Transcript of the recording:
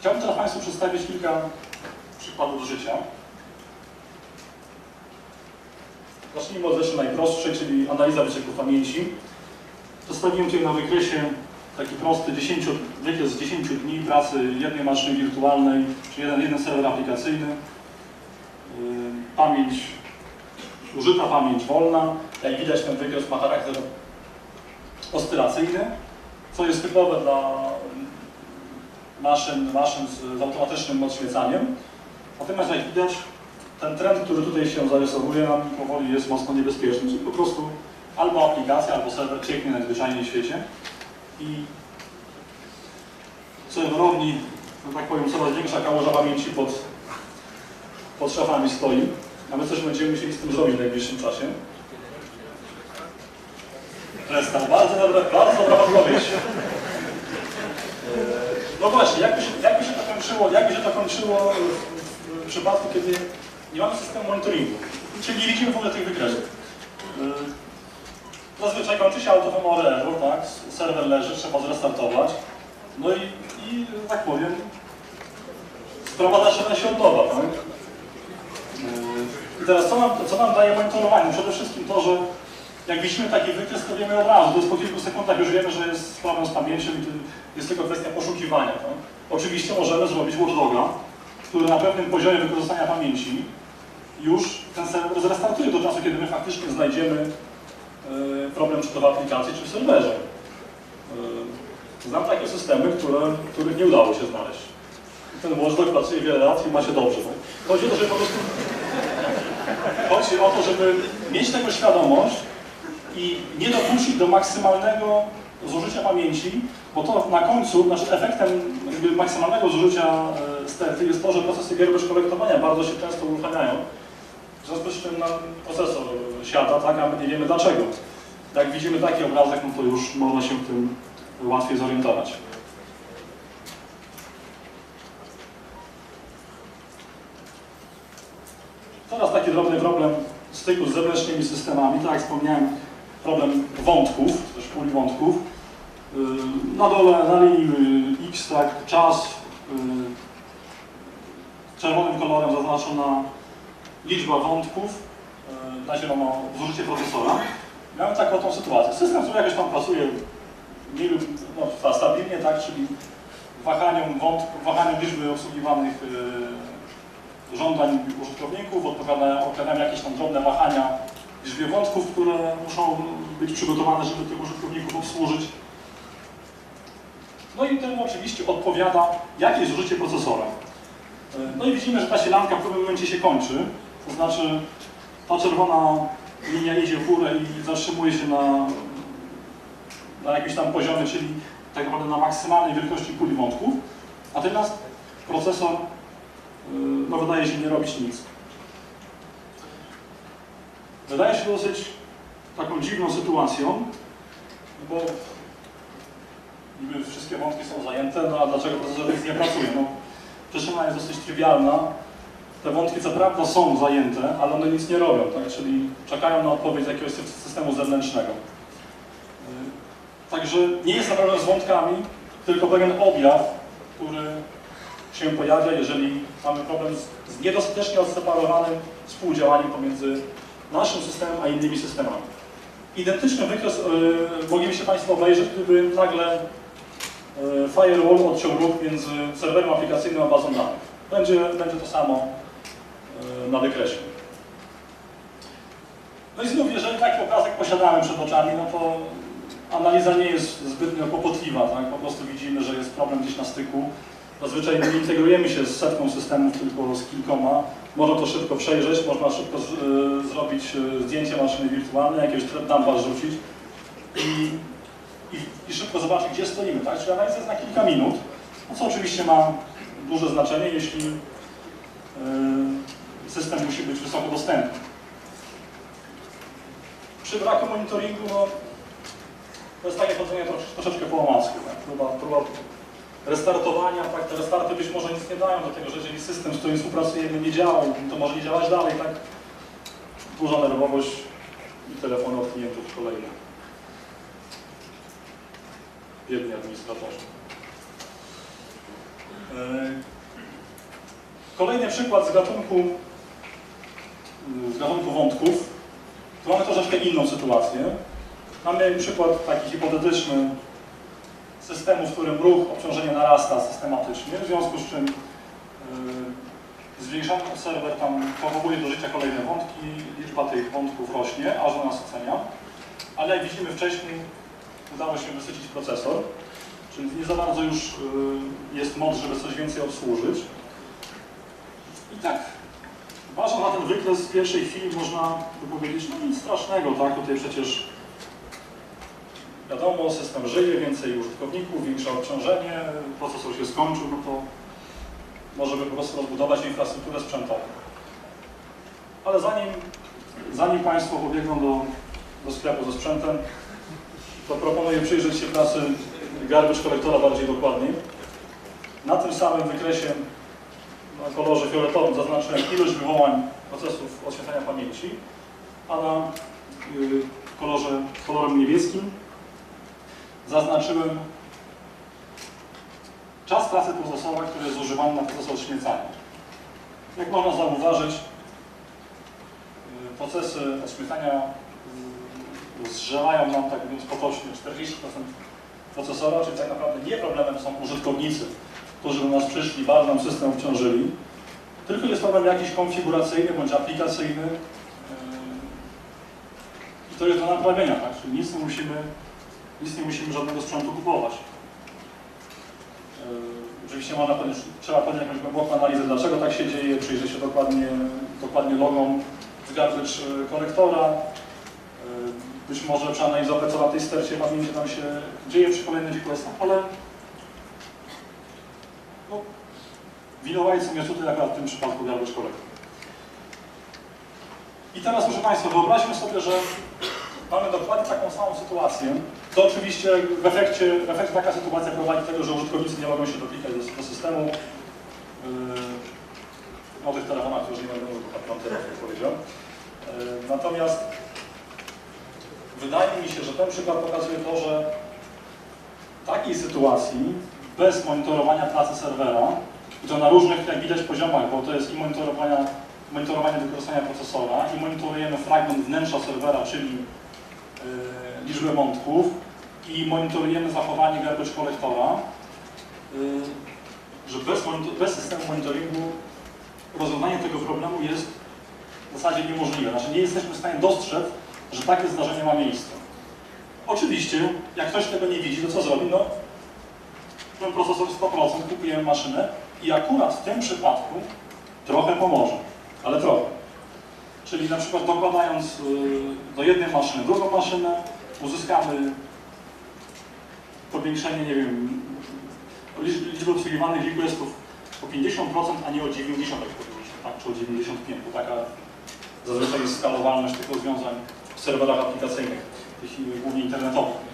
Chciałbym teraz Państwu przedstawić kilka przykładów z życia. Zacznijmy od rzeczy najprostszej, czyli analiza wycieków pamięci. Przedstawiłem tutaj na wykresie taki prosty 10, wykres z 10 dni pracy jednej maszyny wirtualnej, czy jeden, jeden serwer aplikacyjny. Yy, Pamięć, użyta pamięć wolna. Jak widać ten wykres ma charakter oscylacyjny, co jest typowe dla maszyn, maszyn z, z automatycznym odświecaniem. Natomiast jak widać, ten trend, który tutaj się zarysowuje, nam powoli jest mocno niebezpieczny, czyli po prostu albo aplikacja, albo serwer cieknie najzwyczajniej w świecie i serwerowni, że tak powiem, coraz większa kałuża pamięci pod, pod szafami stoi, a my coś będziemy musieli z tym zrobić w najbliższym czasie. Restart. Bardzo dobra, bardzo dobra odpowiedź. No właśnie, jakby się, jakby się to kończyło, jakby się to kończyło w, w przypadku, kiedy nie mamy systemu monitoringu, czyli nie widzimy w ogóle tych wykresów. Yy, Zazwyczaj kończy się autofon error, tak? Serwer leży, trzeba zrestartować. No i, i że tak powiem, sprowadza się na nowa, tak? Yy, I teraz co nam, co nam daje monitorowanie? Przede wszystkim to, że jak widzimy taki wykres, to wiemy od razu, to jest po kilku sekundach już wiemy, że jest problem z pamięcią i jest tylko kwestia poszukiwania. Tak? Oczywiście możemy zrobić watchdoga, który na pewnym poziomie wykorzystania pamięci już ten serwer zrestartuje do czasu, kiedy my faktycznie znajdziemy e, problem czy to w aplikacji, czy w serwerze. E, Znam takie systemy, które, których nie udało się znaleźć. Ten watchdog pracuje wiele lat i ma się dobrze. tak? Chodzi o to, żeby po prostu Chodzi o to, żeby mieć tego świadomość i nie dopuścić do maksymalnego zużycia pamięci, bo to na końcu, znaczy efektem jakby maksymalnego zużycia e, sterty jest to, że procesy gier kolektowania bardzo się często uruchamiają. W związku z czym nam procesor siada, tak, a my nie wiemy dlaczego. Jak widzimy taki obrazek, no to już można się w tym łatwiej zorientować. Teraz taki drobny problem styku z zewnętrznymi systemami. Tak jak wspomniałem, problem wątków, też puli wątków. Yy, Na dole, na X, tak, czas, yy, czerwonym kolorem zaznaczona liczba wątków, yy, na zielono zużycie procesora. Miałem taką tą sytuację. System, który jakoś tam pracuje nie lub no, stabilnie, tak, czyli wahaniom wątków, wahaniom liczby obsługiwanych żądań użytkowników, odpowiadają jakieś tam drobne wahania liczbie wątków, które muszą być przygotowane, żeby tych użytkowników obsłużyć. No i temu oczywiście odpowiada jakieś zużycie procesora. No i widzimy, że ta sielanka w pewnym momencie się kończy, to znaczy ta czerwona linia idzie w górę i zatrzymuje się na, na jakimś tam poziomie, czyli tak naprawdę na maksymalnej wielkości puli wątków, natomiast procesor no wydaje się nie robić nic. Wydaje się dosyć taką dziwną sytuacją, bo niby wszystkie wątki są zajęte, no a dlaczego procesor nic nie pracuje? No, przyczyna jest dosyć trywialna. Te wątki co prawda są zajęte, ale one nic nie robią, tak? czyli czekają na odpowiedź z jakiegoś systemu zewnętrznego. Także nie jest problem z wątkami, tylko pewien objaw, który się pojawia, jeżeli mamy problem z niedostatecznie odseparowanym współdziałaniem pomiędzy naszym systemem a innymi systemami. Identyczny wykres yy, moglibyście Państwo obejrzeć, gdyby nagle yy, firewall odciął ruch między serwerem aplikacyjnym a bazą danych. Będzie, będzie to samo yy, na wykresie. No i znów, jeżeli taki obrazek posiadamy przed oczami, no to analiza nie jest zbytnio kłopotliwa, tak? po prostu widzimy, że jest problem gdzieś na styku. Zazwyczaj nie integrujemy się z setką systemów, tylko z kilkoma. Można to szybko przejrzeć, można szybko y, zrobić y, zdjęcie maszyny wirtualnej, jakiegoś dumpa rzucić i, i, i szybko zobaczyć, gdzie stoimy. Tak? Czyli analiza jest na kilka minut, no co oczywiście ma duże znaczenie, jeśli y, system musi być wysoko dostępny. Przy braku monitoringu, no, to jest takie chodzenie trosz, troszeczkę po omacku. Tak? Próba, próba restartowania, tak, te restarty być może nic nie dają, dlatego że jeżeli system, z którym współpracujemy nie działa, to może nie działać dalej, tak? Duża nerwowość i telefony od klientów kolejne. Biedni administratorzy. Kolejny przykład z gatunku, z gatunku wątków. Tu mamy troszeczkę inną sytuację. Mamy przykład taki hipotetyczny systemu, w którym ruch, obciążenie narasta systematycznie, w związku z czym yy, zwiększamy serwer tam powołuje do życia kolejne wątki, liczba tych wątków rośnie, aż do nasycenia. Ale jak widzimy wcześniej, udało się wysycić procesor, czyli nie za bardzo już yy, jest moc, żeby coś więcej obsłużyć. I tak, patrząc na ten wykres w pierwszej chwili można by powiedzieć, no nic strasznego, tak, tutaj przecież wiadomo, system żyje, więcej użytkowników, większe obciążenie, procesor się skończył, no to możemy po prostu rozbudować infrastrukturę sprzętową. Ale zanim, zanim Państwo pobiegną do, do sklepu ze sprzętem, to proponuję przyjrzeć się pracy garbage kolektora bardziej dokładnie. Na tym samym wykresie na kolorze fioletowym zaznaczyłem ilość wywołań procesów oświetlenia pamięci, a na y, kolorze, kolorem niebieskim zaznaczyłem czas pracy procesora, który jest używany na proces odśmiecania. Jak można zauważyć, y, procesy odśmiecania y, zżerają nam, tak mówiąc potocznie, 40% procesora, czyli tak naprawdę nie problemem są użytkownicy, którzy do nas przyszli, bardzo nam system obciążyli, tylko jest problem jakiś konfiguracyjny bądź aplikacyjny yy, i to jest do naprawienia, tak? Czyli nic nie musimy, nic nie musimy żadnego sprzętu kupować. Yy, Oczywiście można podjąć, trzeba podjąć jakąś głęboką analizę, dlaczego tak się dzieje, przyjrzeć się dokładnie, dokładnie logom z garbage yy, konektora, yy, być może przeanalizować, co na tej stercie pamięci tam się dzieje przy kolejnych requestach, ale no, winowajcą jest tutaj akurat w tym przypadku garbage collector. I teraz, proszę Państwa, wyobraźmy sobie, że mamy dokładnie taką samą sytuację. To oczywiście w efekcie, w efekcie taka sytuacja prowadzi do tego, że użytkownicy nie mogą się dotykać do, do systemu. Yy, o tych telefonach już nie tak pan telefon powiedział. Yy, natomiast wydaje mi się, że ten przykład pokazuje to, że w takiej sytuacji, bez monitorowania pracy serwera, i to na różnych, jak widać, poziomach, bo to jest i monitorowanie wykorzystania procesora, i monitorujemy fragment wnętrza serwera, czyli liczbę wątków, i monitorujemy zachowanie garbage kolektora, yy, że bez, bez systemu monitoringu rozwiązanie tego problemu jest w zasadzie niemożliwe. Znaczy nie jesteśmy w stanie dostrzec, że takie zdarzenie ma miejsce. Oczywiście, jak ktoś tego nie widzi, to co zrobi? No, ten procesor 100%, kupujemy maszynę i akurat w tym przypadku trochę pomoże, ale trochę. Czyli na przykład dokładając y, do jednej maszyny drugą maszynę, uzyskamy powiększenie, nie wiem, liczby obsługiwanych requestów o 50%, a nie o 90%, jak powiedzieliśmy, tak, czy o 95%, bo taka zazwyczaj jest skalowalność tych rozwiązań w serwerach aplikacyjnych, tych głównie internetowych.